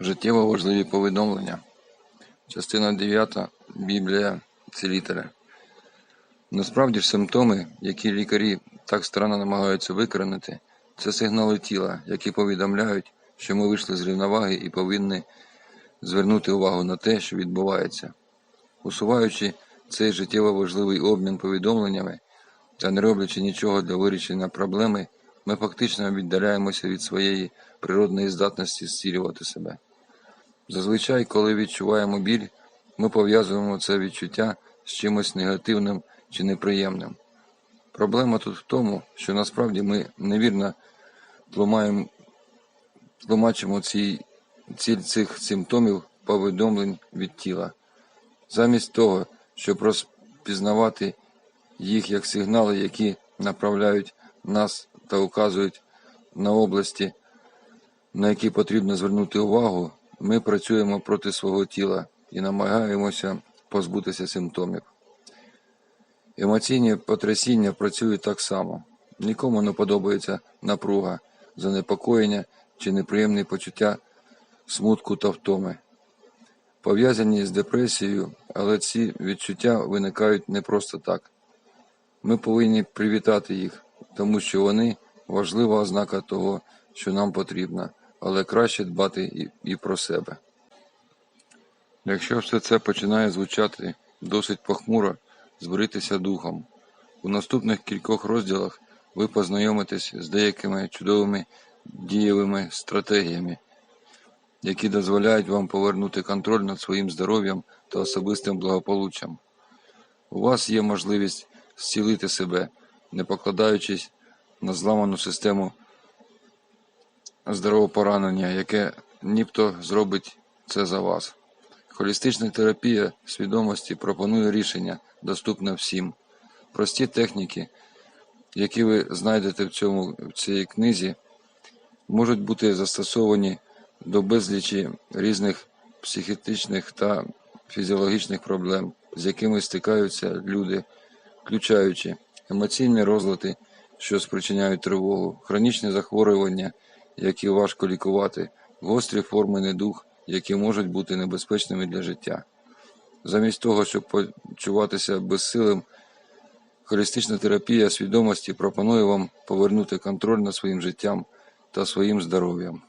Життєво важливі повідомлення. Частина 9. Біблія цілителя. Насправді ж симптоми, які лікарі так старанно намагаються викоренити, це сигнали тіла, які повідомляють, що ми вийшли з рівноваги і повинні звернути увагу на те, що відбувається. Усуваючи цей життєво важливий обмін повідомленнями та не роблячи нічого для вирішення проблеми, ми фактично віддаляємося від своєї природної здатності зцілювати себе. Зазвичай, коли відчуваємо біль, ми пов'язуємо це відчуття з чимось негативним чи неприємним. Проблема тут в тому, що насправді ми невірно тлумачимо ці, ціль цих симптомів повідомлень від тіла. Замість того, щоб розпізнавати їх як сигнали, які направляють нас та указують на області, на які потрібно звернути увагу, ми працюємо проти свого тіла і намагаємося позбутися симптомів. Емоційні потрясіння працюють так само. Нікому не подобається напруга, занепокоєння чи неприємні почуття смутку та втоми. Пов'язані з депресією, але ці відчуття виникають не просто так. Ми повинні привітати їх, тому що вони важлива ознака того, що нам потрібно, але краще дбати і, і про себе. Якщо все це починає звучати досить похмуро, зберітися духом. У наступних кількох розділах ви познайомитесь з деякими чудовими дієвими стратегіями, які дозволяють вам повернути контроль над своїм здоров'ям та особистим благополуччям. У вас є можливість зцілити себе, не покладаючись на зламану систему здорового поранення, яке нібто зробить це за вас. Холістична терапія свідомості пропонує рішення, доступне всім. Прості техніки, які ви знайдете в, цьому, в цій книзі, можуть бути застосовані до безлічі різних психічних та фізіологічних проблем, з якими стикаються люди, включаючи емоційні розлади, що спричиняють тривогу, хронічні захворювання, які важко лікувати, гострі форми недуг, які можуть бути небезпечними для життя. Замість того, щоб почуватися безсилим, холістична терапія свідомості пропонує вам повернути контроль над своїм життям та своїм здоров'ям.